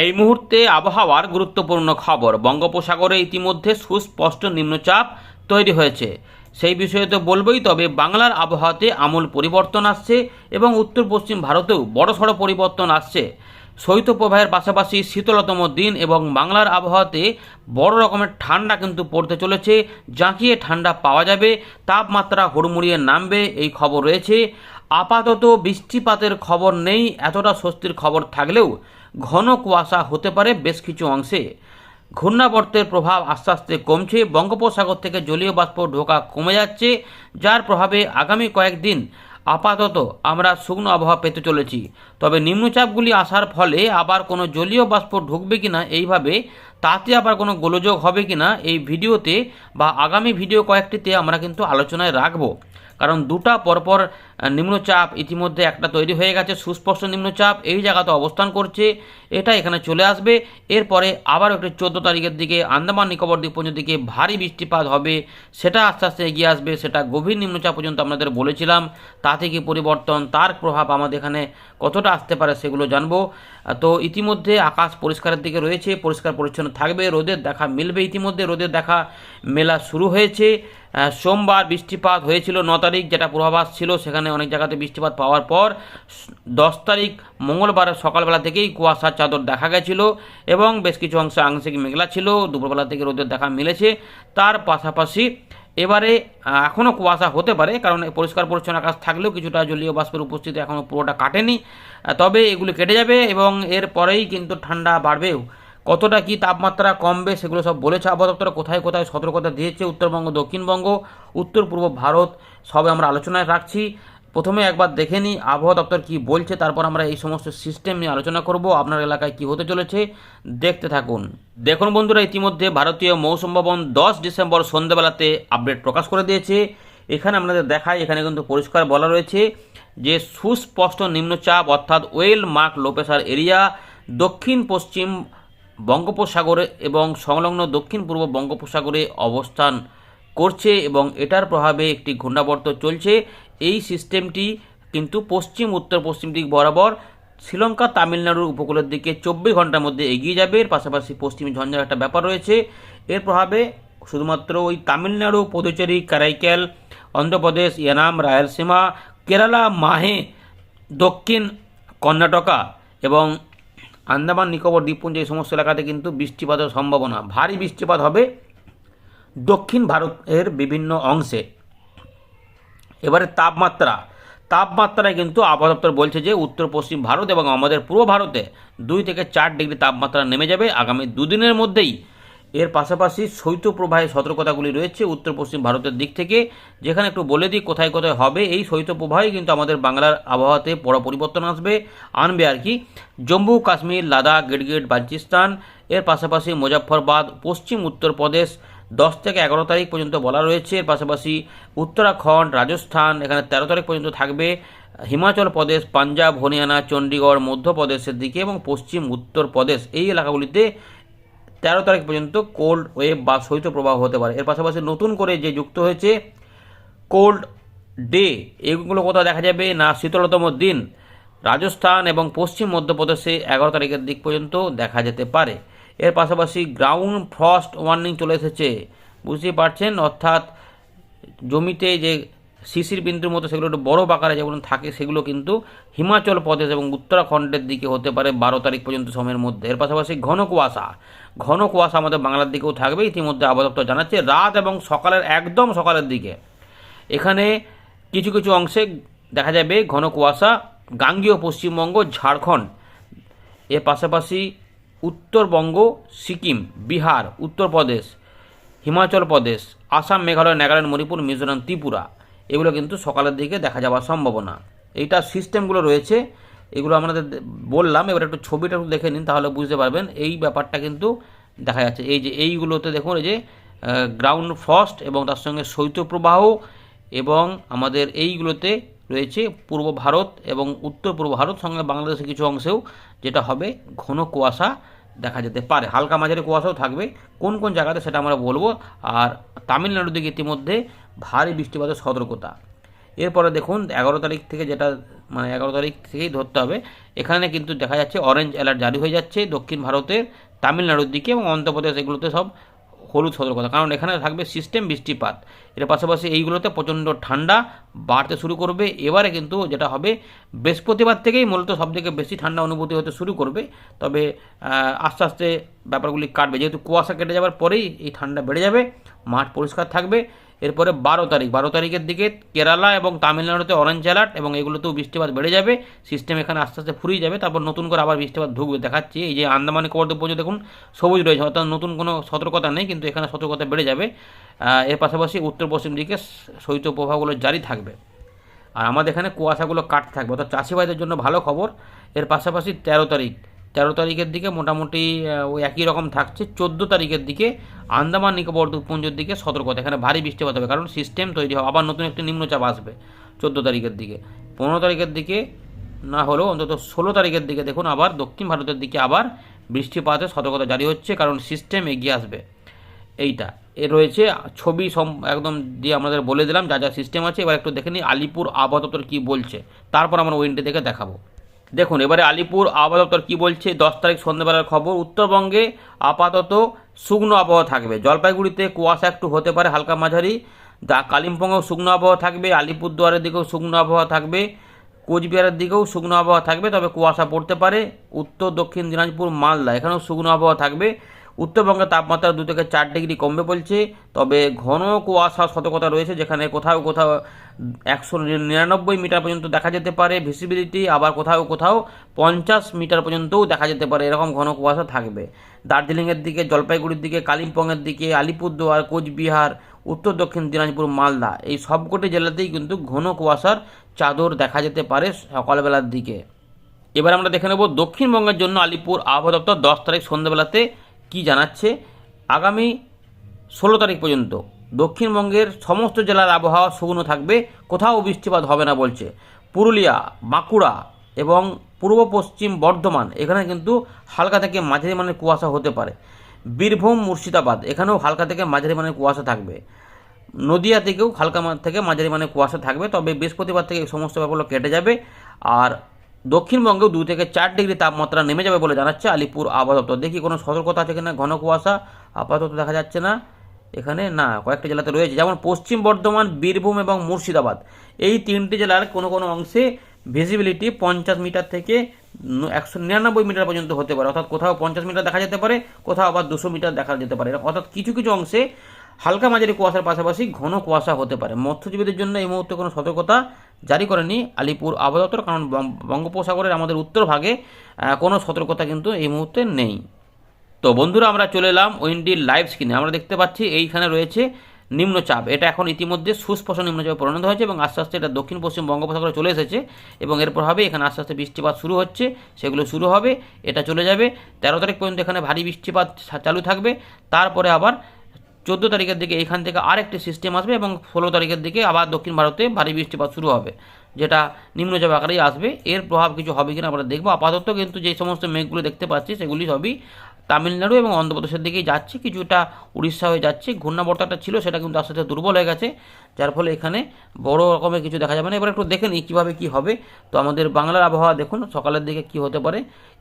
এই মুহূর্তে আবহাওয়ার গুরুত্বপূর্ণ খবর। বঙ্গোপসাগরে ইতিমধ্যে সুস্পষ্ট নিম্নচাপ তৈরি হয়েছে। সেই বিষয়ে তো বলবই, তবে বাংলার আবহাওয়াতে আমূল পরিবর্তন আসছে এবং উত্তর পশ্চিম ভারতেও বড়সড় পরিবর্তন আসছে। শৈত্যপ্রবাহের পাশাপাশি শীতলতম দিন এবং বাংলার আবহাওয়াতে বড় রকমের ঠান্ডা কিন্তু পড়তে চলেছে। জাঁকিয়ে ঠান্ডা পাওয়া যাবে, তাপমাত্রা হুড়মুড়িয়ে নামবে, এই খবর রয়েছে। আপাতত বৃষ্টিপাতের খবর নেই, এতটা স্বস্তির খবর থাকলেও ঘন কুয়াশা হতে পারে বেশ কিছু অংশে। ঘূর্ণাবর্তের প্রভাব আস্তে আস্তে কমছে, বঙ্গোপসাগর থেকে জলীয় বাষ্প ঢোকা কমে যাচ্ছে, যার প্রভাবে আগামী কয়েকদিন আপাতত আমরা শুকনো আবহাওয়া পেতে চলেছি। তবে নিম্নচাপগুলি আসার ফলে আবার কোনো জলীয় বাষ্প ঢুকবে কি না এইভাবে তাতে আবার কোনো গোলযোগ হবে কিনা এই ভিডিওতে বা আগামী ভিডিও কয়েকটিতে আমরা কিন্তু আলোচনায় রাখব। কারণ দুটা পরপর নিম্নচাপ ইতিমধ্যে একটা তৈরি হয়ে গেছে, সুস্পষ্ট নিম্নচাপ, এই জায়গাতে অবস্থান করছে, এটা এখানে চলে আসবে। এরপরে আবার একটি চোদ্দ তারিখের দিকে আন্দামান নিকোবর দ্বীপপুঞ্জের দিকে ভারী বৃষ্টিপাত হবে, সেটা আস্তে আস্তে এগিয়ে আসবে, সেটা গভীর নিম্নচাপ পর্যন্ত আপনাদের বলেছিলাম, তা থেকে পরিবর্তন, তার প্রভাব আমাদের এখানে কতটা আসতে পারে সেগুলো জানব। তো ইতিমধ্যে আকাশ পরিষ্কারের দিকে রয়েছে, পরিষ্কার পরিচ্ছন্ন থাকবে, রোদের দেখা মিলবে, ইতিমধ্যে রোদের দেখা মেলা শুরু হয়েছে। সোমবার বৃষ্টিপাত হয়েছিল ন তারিখ, যেটা পূর্বাভাস ছিল। সেখানে অনেক জায়গাতে বৃষ্টিপাত পাওয়ার পর দশ তারিখ মঙ্গলবার সকালবেলা থেকেই কুয়াশার চাদর দেখা গেছিল এবং বেশ কিছু অংশে আংশিক মেঘলা ছিল। দুপুরবেলা থেকে রোদের দেখা মিলেছে। তার পাশাপাশি এবারে এখনও কুয়াশা হতে পারে, কারণ পরিষ্কার পরিচ্ছন্ন আকাশ থাকলেও কিছুটা জলীয় বাষ্পের উপস্থিতি এখনও পুরোটা কাটেনি। তবে এগুলি কেটে যাবে এবং এর পরেই কিন্তু ঠান্ডা বাড়বেও। কতটা কি তাপমাত্রা কমবে সেগুলো সব বলেছে আবহাওয়া দপ্তর, কোথায় কোথায় সতর্কতা দিয়েছে উত্তরবঙ্গ, দক্ষিণবঙ্গ, উত্তর পূর্ব ভারত, সবে আমরা আলোচনায় রাখছি। প্রথমে একবার দেখে নিই আবহাওয়া দপ্তর কি বলছে, তারপর আমরা এই সমস্ত সিস্টেম নিয়ে আলোচনা করব, আপনার এলাকায় কি হতে চলেছে, দেখতে থাকুন। দেখুন বন্ধুরা, ইতিমধ্যে ভারতীয় মৌসুম ভবন দশ ডিসেম্বর সন্ধ্যেবেলাতে আপডেট প্রকাশ করে দিয়েছে। এখানে আপনাদের দেখায় এখানে কিন্তু পরিষ্কার বলা রয়েছে যে সুস্পষ্ট নিম্নচাপ অর্থাৎ well mark low pressure area দক্ষিণ পশ্চিম বঙ্গোপসাগরে এবং সংলগ্ন দক্ষিণ পূর্ব বঙ্গোপসাগরে অবস্থান করছে এবং এটার প্রভাবে একটি ঘূর্ণাবর্ত চলছে। এই সিস্টেমটি কিন্তু পশ্চিম উত্তর পশ্চিম দিক বরাবর শ্রীলঙ্কা, তামিলনাড়ুর উপকূলের দিকে চব্বিশ ঘণ্টার মধ্যে এগিয়ে যাবে। এর পাশাপাশি পশ্চিমী ঝঞ্ঝার একটা ব্যাপার রয়েছে। এর প্রভাবে শুধুমাত্র ওই তামিলনাড়ু, পুদুচেরি কারাইকেল অন্ধ্রপ্রদেশ, ইয়ানাম, রায়লসীমা, কেরালা, মাহে, দক্ষিণ কর্ণাটকা এবং আন্দামান, নিকোবর, দ্বীপপুঞ্জ এই সমস্ত এলাকাতে কিন্তু বৃষ্টিপাতের সম্ভাবনা। ভারী বৃষ্টিপাত হবে দক্ষিণ ভারতের বিভিন্ন অংশে। এবারে তাপমাত্রা। তাপমাত্রায় কিন্তু আবহাওয়া দপ্তর বলছে যে, উত্তর, পশ্চিম ভারত এবং আমাদের পূর্ব ভারতে দুই থেকে চার ডিগ্রি তাপমাত্রা নেমে যাবে। আগামী দুদিনের মধ্যেই এর পাশাপাশি শৈত্যপ্রবাহের সতর্কতাগুলি রয়েছে উত্তর পশ্চিম ভারতের দিক থেকে। যেখানে একটু বলে দিই কোথায় কোথায় হবে, এই শৈত্যপ্রবাহে কিন্তু আমাদের বাংলার আবহাওয়াতে বড় পরিবর্তন আসবে, আনবে আর কি। জম্মু, কাশ্মীর, লাদাখ, গিরগিট, বালচিস্তান, এর পাশাপাশি মুজফ্ফরবাদ, পশ্চিম উত্তরপ্রদেশ, দশ থেকে এগারো তারিখ পর্যন্ত বলা রয়েছে। এর পাশাপাশি উত্তরাখণ্ড, রাজস্থান, এখানে তেরো তারিখ পর্যন্ত থাকবে। হিমাচল প্রদেশ, পাঞ্জাব, হরিয়ানা চণ্ডীগড় মধ্যপ্রদেশের দিকে এবং পশ্চিম উত্তরপ্রদেশ, এই এলাকাগুলিতে তেরো তারিখ পর্যন্ত কোল্ড ওয়েভ বা শৈত্যপ্রবাহ হতে পারে। এর পাশাপাশি নতুন করে যে যুক্ত হয়েছে কোল্ড ডে এগুলো কোথাও দেখা যাবে না। শীতলতম দিন রাজস্থান এবং পশ্চিম মধ্যপ্রদেশে এগারো তারিখের দিক পর্যন্ত দেখা যেতে পারে। এর পাশাপাশি গ্রাউন্ড ফ্রস্ট ওয়ার্নিং চলে এসেছে। বুঝতেই পারছেন? অর্থাৎ জমিতে যে শিশির বিন্দুর মতো সেগুলো একটু বড় আকারে যেগুলো থাকে, সেগুলো কিন্তু হিমাচল প্রদেশ এবং উত্তরাখণ্ডের দিকে হতে পারে বারো তারিখ পর্যন্ত সময়ের মধ্যে। এর পাশাপাশি ঘন কুয়াশা। ঘন কুয়াশা আমাদের বাংলার দিকেও থাকবে। ইতিমধ্যে আবহাওয়া জানাচ্ছে, রাত এবং সকালের একদম সকালের দিকে। এখানে কিছু কিছু অংশে দেখা যাবে ঘন কুয়াশা, গাঙ্গীয় পশ্চিমবঙ্গ, ঝাড়খণ্ড। এর পাশাপাশি উত্তরবঙ্গ, সিকিম, বিহার, উত্তরপ্রদেশ, হিমাচল প্রদেশ, আসাম, মেঘালয়, নাগাল্যান্ড, মণিপুর, মিজোরাম, ত্রিপুরা। এগুলো কিন্তু সকালের দিকে দেখা যাওয়ার সম্ভাবনা। এইটা সিস্টেমগুলো রয়েছে, এগুলো আমাদের বললাম, এবার একটু ছবিটা একটু দেখে নিন, তাহলে বুঝতে পারবেন। এই ব্যাপারটা কিন্তু দেখা যাচ্ছে। এই যে এইগুলোতে দেখুন, এই যে গ্রাউন্ড ফ্রস্ট এবং তার সঙ্গে শৈত্যপ্রবাহ এবং আমাদের এইগুলোতে রয়েছে পূর্ব ভারত এবং উত্তর পূর্ব ভারত, সঙ্গে বাংলাদেশের কিছু অংশেও, যেটা হবে ঘন কুয়াশা দেখা যেতে পারে। হালকা মাঝারি কুয়াশাও থাকবে কোন কোন জায়গাতে সেটা আমরা বলব। আর তামিলনাড়ুর দিকে ইতিমধ্যে ভারী বৃষ্টিপাতের সতর্কতা। এরপরে দেখুন, এগারো তারিখ থেকে যেটা মানে এগারো তারিখ থেকেই ধরতে হবে। এখানে কিন্তু দেখা যাচ্ছে অরেঞ্জ অ্যালার্ট জারি হয়ে যাচ্ছে দক্ষিণ ভারতের, তামিলনাড়ুর দিকে এবং অন্ধ্রপ্রদেশ, এগুলোতে সব হলুদ সদর কথা কারণ এখানে থাকবে সিস্টেম বৃষ্টিপাত। এর পাশাপাশি এইগুলোতে প্রচণ্ড ঠান্ডা বাড়তে শুরু করবে। এবারে কিন্তু যেটা হবে, বৃহস্পতিবার থেকেই মূলত সবথেকে বেশি ঠান্ডা অনুভূতি হতে শুরু করবে। তবে আস্তে আস্তে ব্যাপারগুলি কাটবে। যেহেতু কুয়াশা কেটে যাওয়ার পরেই এই ঠান্ডা বেড়ে যাবে, মাঠ পরিষ্কার থাকবে। এরপরে বারো তারিখ। বারো তারিখের দিকে কেরালা এবং তামিলনাড়ুতে অরেঞ্জ অ্যালার্ট এবং এগুলোতেও বৃষ্টিপাত বেড়ে যাবে। সিস্টেম এখানে আস্তে আস্তে ফুরিয়ে যাবে। তারপর নতুন করে আবার বৃষ্টিপাত ঢুকবে। দেখাচ্ছি, এই যে আন্দামান নিকোবর পর্যন্ত দেখুন, সবুজ রয়েছে। অর্থাৎ নতুন কোনো সতর্কতা নেই, কিন্তু এখানে সতর্কতা বেড়ে যাবে। এর পাশাপাশি উত্তর পশ্চিম দিকে শৈত্য প্রভাবগুলো জারি থাকবে। আর আমাদের এখানে কুয়াশাগুলো কাটতে থাকবে। অর্থাৎ চাষিভাইদের জন্য ভালো খবর। এর পাশাপাশি তেরো তারিখ। তেরো তারিখের দিকে মোটামুটি ওই একই রকম থাকছে। চোদ্দ তারিখের দিকে আন্দামান নিকোবর দ্বীপপুঞ্জের দিকে সতর্কতা এখানে ভারী বৃষ্টিপাত হবে, কারণ সিস্টেম তৈরি হবে। আবার নতুন একটি নিম্নচাপ আসবে চোদ্দ তারিখের দিকে। পনেরো তারিখের দিকে না হলেও অন্তত ষোলো তারিখের দিকে দেখুন আবার দক্ষিণ ভারতের দিকে আবার বৃষ্টিপাতের সতর্কতা জারি হচ্ছে, কারণ সিস্টেম এগিয়ে আসবে। এইটা। এ রয়েছে ছবি সম, একদম দিয়ে আমাদের বলে দিলাম, যা যা সিস্টেম আছে। এবার একটু দেখে নিই আলিপুর আবহাওয়া কী বলছে। তারপর আমরা ওয়েন্টে দেখে দেখাবো। দেখুন, এবারে আলিপুর আবহাওয়া দপ্তর কী বলছে? দশ তারিখ সন্ধ্যেবেলার খবর। উত্তরবঙ্গে আপাতত শুকনো আবহাওয়া থাকবে। জলপাইগুড়িতে কুয়াশা একটু হতে পারে, হালকা মাঝারি। দা, কালিম্পংয়েও শুকনো আবহাওয়া থাকবে, আলিপুরদুয়ারের দিকেও শুকনো আবহাওয়া থাকবে, কোচবিহারের দিকেও শুকনো আবহাওয়া থাকবে, তবে কুয়াশা পড়তে পারে। উত্তর, দক্ষিণ দিনাজপুর, মালদা, এখানেও শুকনো আবহাওয়া থাকবে। উত্তরবঙ্গের তাপমাত্রা দু থেকে চার ডিগ্রি কমবে বলছে। তবে ঘন কুয়াশা সতর্কতা রয়েছে, যেখানে কোথাও কোথাও একশো নিরানব্বই মিটার পর্যন্ত দেখা যেতে পারে ভিসিবিলিটি আবার কোথাও কোথাও পঞ্চাশ মিটার পর্যন্তও দেখা যেতে পারে, এরকম ঘন কুয়াশা থাকবে। দার্জিলিংয়ের দিকে, জলপাইগুড়ির দিকে, কালিম্পংয়ের দিকে, আলিপুরদুয়ার, কোচবিহার, উত্তর দক্ষিণ দিনাজপুর, মালদা, এই সবকটি জেলাতেই কিন্তু ঘন কুয়াশার চাদর দেখা যেতে পারে সকালবেলার দিকে। এবার আমরা দেখে নেব দক্ষিণবঙ্গের জন্য আলিপুর আবহাওয়া দপ্তর দশ তারিখ সন্ধ্যেবেলাতে কি জানাচ্ছে। আগামী ষোলো তারিখ পর্যন্ত দক্ষিণবঙ্গের সমস্ত জেলার আবহাওয়া শুকনো থাকবে, কোথাও বৃষ্টিপাত হবে না বলছে। পুরুলিয়া, বাঁকুড়া এবং পূর্ব পশ্চিম বর্ধমান, এখানে কিন্তু হালকা থেকে মাঝারি মানের কুয়াশা হতে পারে। বীরভূম, মুর্শিদাবাদ, এখানেও হালকা থেকে মাঝারি মানের কুয়াশা থাকবে। নদিয়া থেকেও হালকা থেকে মাঝারি মানে কুয়াশা থাকবে, তবে বৃহস্পতিবার থেকে এই সমস্ত ব্যাপারগুলো কেটে যাবে। আর দক্ষিণবঙ্গেও দু থেকে চার ডিগ্রি তাপমাত্রা নেমে যাবে বলে জানাচ্ছে আলিপুর আবহাওয়া দপ্তর। দেখি কোনো সতর্কতা আছে কিনা? ঘন কুয়াশা, আপাতত দেখা যাচ্ছে না। এখানে না, কয়েকটি জেলাতে রয়েছে। যেমন পশ্চিম বর্ধমান, বীরভূম এবং মুর্শিদাবাদ। এই তিনটি জেলার কোনো কোনো অংশে ভিজিবিলিটি পঞ্চাশ মিটার থেকে একশো নিরানব্বই মিটার পর্যন্ত হতে পারে। অর্থাৎ কোথাও পঞ্চাশ মিটার দেখা যেতে পারে, কোথাও আবার দুশো মিটার দেখা যেতে পারে। অর্থাৎ কিছু কিছু অংশে হালকা মাঝারি কুয়াশার পাশাপাশি ঘন কুয়াশা হতে পারে। মৎস্যজীবীদের জন্য এই মুহূর্তে কোনো সতর্কতা জারি করেনি আলিপুর আবহাওয়া কারণ বঙ্গ- বঙ্গোপসাগরের আমাদের উত্তর ভাগে কোনো সতর্কতা কিন্তু এই মুহূর্তে নেই। তো বন্ধুরা, আমরা চলে এলাম উইন্ডির লাইভ স্ক্রিনে। আমরা দেখতে পাচ্ছি এইখানে রয়েছে নিম্নচাপ। এটা এখন ইতিমধ্যে সুস্পষ্ট নিম্নচাপে পরিণত হয়েছে এবং আস্তে আস্তে এটা দক্ষিণ পশ্চিম বঙ্গোপসাগরে চলে এসেছে এবং এর প্রভাবে এখানে আস্তে আস্তে বৃষ্টিপাত শুরু হচ্ছে, সেগুলো শুরু হবে, এটা চলে যাবে। তেরো তারিখ পর্যন্ত এখানে ভারী বৃষ্টিপাত চালু থাকবে। তারপরে আবার চোদ্দ তারিখের দিকে এখান থেকে আরেকটি সিস্টেম আসবে এবং ষোলো তারিখের দিকে আবার দক্ষিণ ভারতে ভারী বৃষ্টিপাত শুরু হবে। যেটা নিম্নচাপ আকারেই আসবে। এর প্রভাব কিছু হবে কিনা আমরা দেখব। আপাতত কিন্তু যে সমস্ত মেঘগুলো দেখতে পাচ্ছি, সেগুলি সবই তামিলনাড়ু এবং অন্ধ্রপ্রদেশের দিকেই যাচ্ছে। কিছুটা উড়িষ্যা হয়ে যাচ্ছে। ঘূর্ণাবর্তাটা ছিল, সেটা কিন্তু আস্তে আস্তে দুর্বল হয়ে গেছে, যার ফলে এখানে বড় রকমের কিছু দেখা যাবে না। এবার একটু দেখে নিই কীভাবে কী হবে। তো আমাদের বাংলার আবহাওয়া দেখুন, সকালের দিকে কি হতে পারে।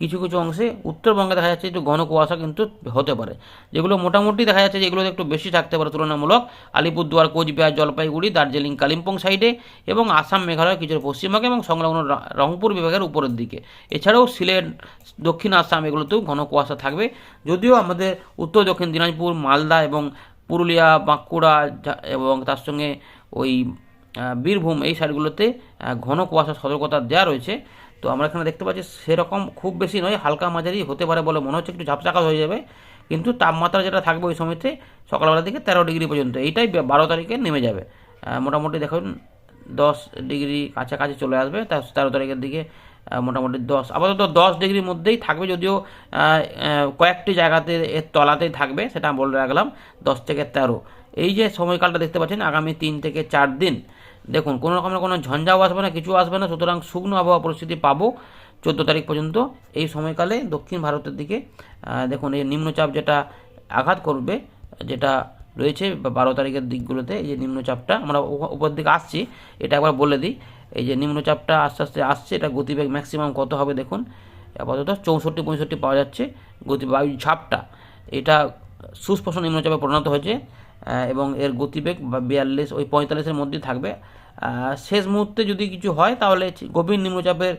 কিছু কিছু অংশে উত্তরবঙ্গে দেখা যাচ্ছে একটু ঘন কুয়াশা কিন্তু হতে পারে। যেগুলো মোটামুটি দেখা যাচ্ছে যেগুলোতে একটু বেশি থাকতে পারে তুলনামূলক, আলিপুরদুয়ার, কোচবিহার, জলপাইগুড়ি, দার্জিলিং, কালিম্পং সাইডে এবং আসাম, মেঘালয় কিছু পশ্চিমবঙ্গে এবং সংলগ্ন রংপুর বিভাগের উপরের দিকে। এছাড়াও সিলেট, দক্ষিণ আসাম এগুলোতেও ঘন কুয়াশা থাকবে। যদিও আমাদের উত্তর দক্ষিণ দিনাজপুর, মালদা এবং পুরুলিয়া, বাঁকুড়া এবং তার সঙ্গে ওই বীরভূম এই সাইডগুলোতে ঘন কুয়াশা সতর্কতা দেওয়া রয়েছে। তো আমরা এখানে দেখতে পাচ্ছি সেরকম খুব বেশি নয়, হালকা মাঝারি হতে পারে বলে মনে হচ্ছে, একটু ঝাপচাকা হয়ে যাবে। কিন্তু তাপমাত্রা যেটা থাকবে ওই সময়তে সকালবেলা থেকে তেরো ডিগ্রি পর্যন্ত, এইটাই বারো তারিখে নেমে যাবে। মোটামুটি দেখুন, দশ ডিগ্রি কাছাকাছি চলে আসবে তার তেরো তারিখের দিকে মোটামুটি দশ, আপাতত দশ ডিগ্রির মধ্যেই থাকবে যদিও কয়েকটি জায়গাতে এর তলাতেই থাকবে, সেটা বলে রাখলাম, দশ থেকে তেরো। এই যে সময়কালটা দেখতে পাচ্ছেন, আগামী তিন থেকে চার দিন দেখুন, কোনো রকমের কোনো ঝঞ্ঝাও আসবে না, কিছু আসবে না, সুতরাং শুকনো আবহাওয়া পরিস্থিতি পাবো চোদ্দ তারিখ পর্যন্ত। এই সময়কালে দক্ষিণ ভারতের দিকে দেখুন, এই নিম্নচাপ যেটা আঘাত করবে, যেটা রয়েছে বারো তারিখের দিকগুলোতে, এই যে নিম্নচাপটা, আমরা উপর দিকে আসছি, এটা একবার বলে দিই, এই যে নিম্নচাপটা আস্তে আস্তে আসছে, এটা গতিবেগ ম্যাক্সিমাম কত হবে দেখুন, আপাতত চৌষট্টি, পঁয়ষট্টি পাওয়া যাচ্ছে গতি বায়ু ঝাপটা। এটা সুস্পষ্ট নিম্নচাপে পরিণত হয়েছে এবং এর গতিবেগ বা বিয়াল্লিশ, ওই পঁয়তাল্লিশের মধ্যেই থাকবে। শেষ মুহূর্তে যদি কিছু হয়, তাহলে গভীর নিম্নচাপের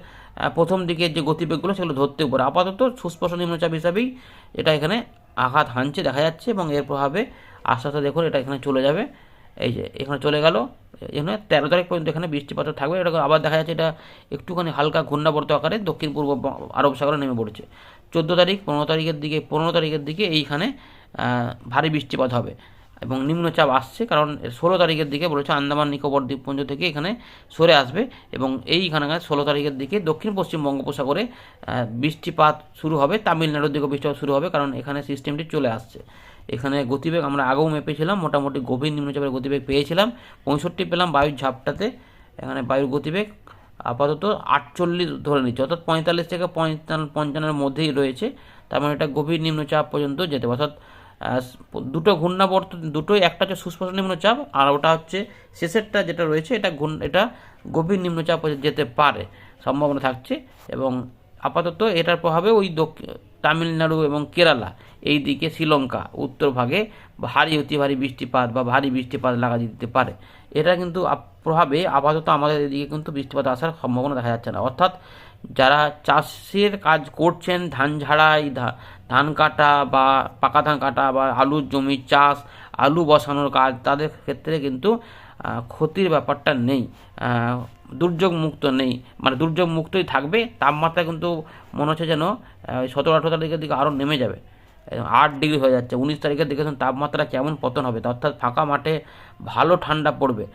প্রথম দিকে যে গতিবেগগুলো, সেগুলো ধরতে পারে। আপাতত সুস্পষ্ট নিম্নচাপ হিসাবেই এটা এখানে আঘাত হানছে দেখা যাচ্ছে এবং এর প্রভাবে আস্তে আস্তে দেখুন এটা এখানে চলে যাবে। এই যে, এখানে চলে গেল। এখানে তেরো তারিখ পর্যন্ত এখানে বৃষ্টিপাত থাকবে। এটা আবার দেখা যাচ্ছে এটা একটুখানি হালকা ঘূর্ণাবর্ত আকারে দক্ষিণ পূর্ব আরব সাগরে নেমে পড়েছে। চোদ্দ তারিখ, পনেরো তারিখের দিকে, পনেরো তারিখের দিকে এইখানে ভারী বৃষ্টিপাত হবে। এবং নিম্নচাপ আসছে কারণ ষোলো তারিখের দিকে বলেছে আন্দামান, নিকোবর দ্বীপপুঞ্জ থেকে এখানে সরে আসবে এবং এইখানে ষোলো তারিখের দিকে দক্ষিণ, পশ্চিম বঙ্গোপসাগরে বৃষ্টিপাত শুরু হবে, তামিলনাড়ুর দিকে বৃষ্টিপাত শুরু হবে কারণ এখানে সিস্টেমটি চলে আসছে। এখানে গতিবেগ আমরা আগেও মেপেছিলাম মোটামুটি গভীর নিম্নচাপের গতিবেগ পেয়েছিলাম, পঁয়ষট্টি পেলাম বায়ুর ঝাপটাতে, এখানে বায়ুর গতিবেগ আপাতত আটচল্লিশ ধরে নিচ্ছে, অর্থাৎ পঁয়তাল্লিশ থেকে পঞ্চান্ন পঞ্চান্নের মধ্যেই রয়েছে, তার মানে এটা গভীর নিম্নচাপ পর্যন্ত যেতে অর্থাৎ দুটো ঘূর্ণাবর্ত, দুটোই, একটা হচ্ছে সুস্পষ্ট নিম্নচাপ আর ওটা হচ্ছে শেষেরটা যেটা রয়েছে, এটা এটা গভীর নিম্নচাপ যেতে পারে, সম্ভাবনা থাকছে। এবং আপাতত এটার প্রভাবে ওই তামিলনাড়ু এবং কেরালা, এই দিকে শ্রীলঙ্কা, উত্তর ভাগে ভারী, অতি ভারী বৃষ্টিপাত বা ভারী বৃষ্টিপাত লাগা দিতে পারে। এটা কিন্তু প্রভাবে আপাতত আমাদের এদিকে কিন্তু বৃষ্টিপাত আসার সম্ভাবনা দেখা যাচ্ছে না। অর্থাৎ যারা চাষের কাজ করছেন, ধান ঝাড়াই ধান কাটা বা পাকা ধান কাটা বা আলুর জমি, চাষ, আলু বসানোর কাজ, তাদের ক্ষেত্রে কিন্তু ক্ষতির ব্যাপারটা নেই। দুর্যোগ মুক্ত নেই। মানে দুর্যোগ মুক্তই থাকবে, তাপমাত্রা কিন্তু মনে হচ্ছে যেন সতেরো আঠেরো তারিখের দিকে আরও নেমে যাবে। আট ডিগ্রি হয়ে যাচ্ছে। উনিশ তারিখের দিকে তাপমাত্রা কেমন পতন হবে। অর্থাৎ ফাঁকা মাঠে ভালো ঠান্ডা পড়বে।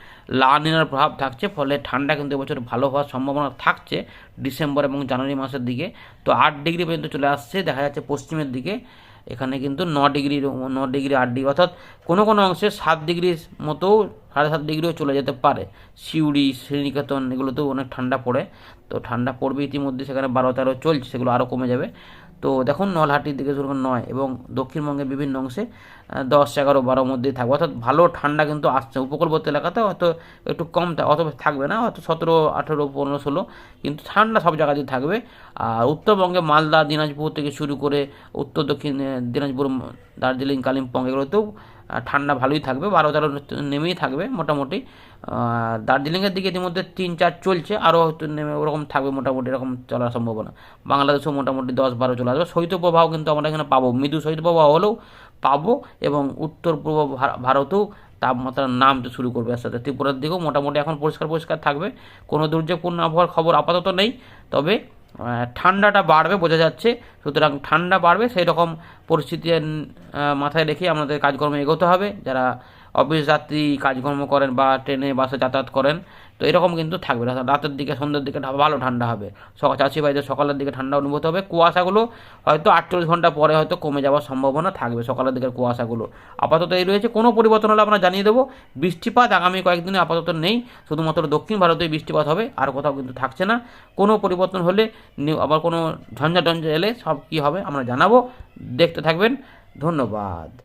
লা নিনার প্রভাব থাকছে, ফলে ঠান্ডা কিন্তু এবছর ভালো হওয়ার সম্ভাবনা থাকছে ডিসেম্বর এবং জানুয়ারি মাসের দিকে। তো আট ডিগ্রি পর্যন্ত চলে আসছে, দেখা যাচ্ছে পশ্চিমের দিকে। এখানে কিন্তু ন ডিগ্রি ন ডিগ্রি আট ডিগ্রি, অর্থাৎ কোনো কোনো অংশে সাত ডিগ্রির মতো, সাড়ে সাত ডিগ্রিও চলে যেতে পারে। সিউড়ি, শ্রীনিকেতন এগুলোতেও অনেক ঠান্ডা পড়ে। তো ঠান্ডা পড়বে ইতিমধ্যে, সেখানে বারো তেরো চলছে, সেগুলো আরও কমে যাবে। তো দেখুন, নলহাটির দিকে শুরু নয় এবং দক্ষিণবঙ্গের বিভিন্ন অংশে দশ, এগারো, বারোর মধ্যেই থাকবে। অর্থাৎ ভালো ঠান্ডা কিন্তু আসছে। উপকূলবর্তী এলাকাতে হয়তো একটু কম অত থাকবে না, হয়তো সতেরো, আঠেরো, পনেরো, ষোলো, কিন্তু ঠান্ডা সব জায়গাতেই থাকবে। আর উত্তরবঙ্গে মালদা, দিনাজপুর থেকে শুরু করে উত্তর দক্ষিণ দিনাজপুর, দার্জিলিং, কালিম্পং, এগুলোতেও ঠান্ডা ভালোই থাকবে, বারো তেরো নেমেই থাকবে মোটামুটি। দার্জিলিংয়ের দিকে ইতিমধ্যে তিন চার চলছে আরও নেমে ওরকম থাকবে মোটামুটি, এরকম চলার সম্ভাবনা। বাংলাদেশেও মোটামুটি দশ বারো চলে আসবে। শৈত্যপ্রবাহ কিন্তু আমরা এখানে পাবো। মৃদু শৈত্যপ্রবাহ হলেও পাবো এবং উত্তর পূর্ব ভারতেও তাপমাত্রা নামতে শুরু করবে আস্তে আস্তে ত্রিপুরার দিকেও মোটামুটি এখন পরিষ্কার পরিষ্কার থাকবে। কোনো দুর্যোগপূর্ণ আবহাওয়ার খবর আপাতত নেই। তবে ঠান্ডাটা বাড়বে বোঝা যাচ্ছে। সুতরাং ঠান্ডা বাড়বে সেই রকম পরিস্থিতি মাথায় রেখে আমাদের কাজকর্ম এগোতে হবে। যারা অফিস যাত্রী কাজকর্ম করেন বা ট্রেনে, বাসে যাতায়াত করেন, তো এরকম কিন্তু থাকবে। রাত- রাতের দিকে, সন্ধ্যের দিকে ভালো ঠান্ডা হবে। সকাল চাষি ভাইদের সকালের দিকে ঠান্ডা অনুভূত হবে। কুয়াশাগুলো হয়তো আটচল্লিশ ঘণ্টা পরে হয়তো কমে যাওয়ার সম্ভাবনা থাকবে সকালের দিকের কুয়াশাগুলো। আপাতত এই রয়েছে। কোনো পরিবর্তন হলে আমরা জানিয়ে দেবো। বৃষ্টিপাত আগামী কয়েকদিনে আপাতত নেই। শুধুমাত্র দক্ষিণ ভারতে বৃষ্টিপাত হবে। আর কোথাও কিন্তু থাকছে না। কোনো পরিবর্তন হলে আবার কোনো ঝঞ্ঝা টঞ্ঝা এলে সব কী হবে আমরা জানাব। দেখতে থাকবেন। ধন্যবাদ।